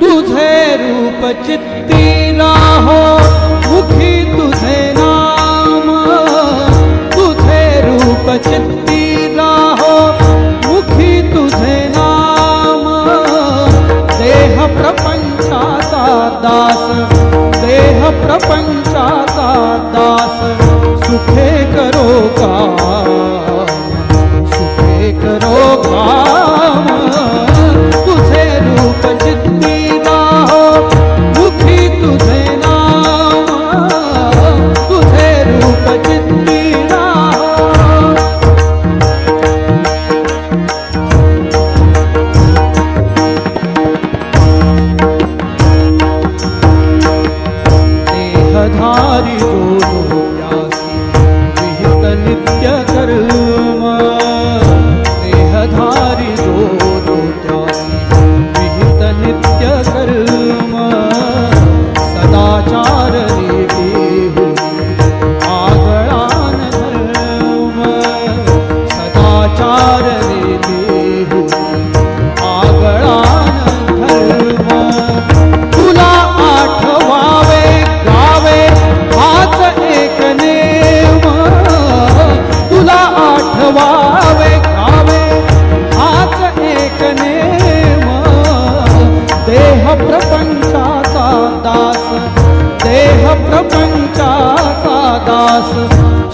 तुझे रूप चित्ती राहो मुखी तुझे नाम। तुझे रूप चित्ती राहो मुखी तुझे नाम। देह प्रपंचाचा दास, देह प्रपंचाचा दास। सुखे करो का सुखे करो काम। तुझे रूप चित्ती राहो मुखी तुझे नाम। तुझे रूप चित्ती राहो देहधारी जो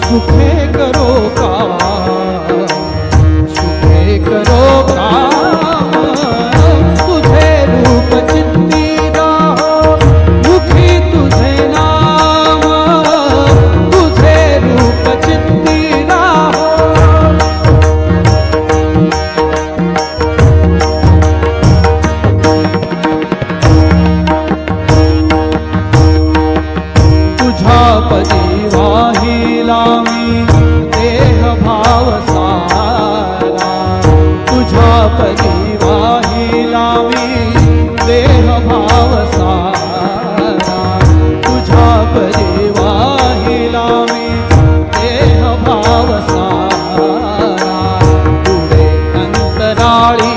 सुखे करो तुझ्या पदी वाहिला मी. देह भाव सारा. तुझ्या पदी वाहिला मी. देह भाव सारा. तुझ्या पदी वाहिला मी. देह भाव सारा. पुढे अंतराळी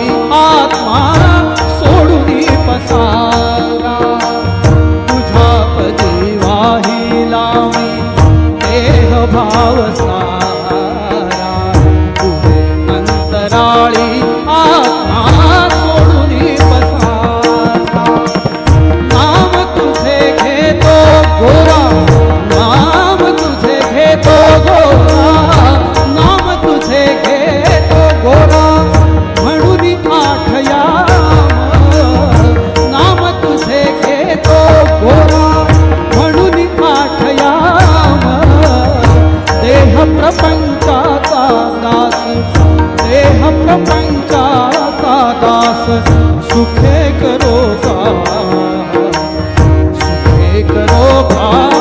காளி देह का दास सुखे करो का सुखे करो का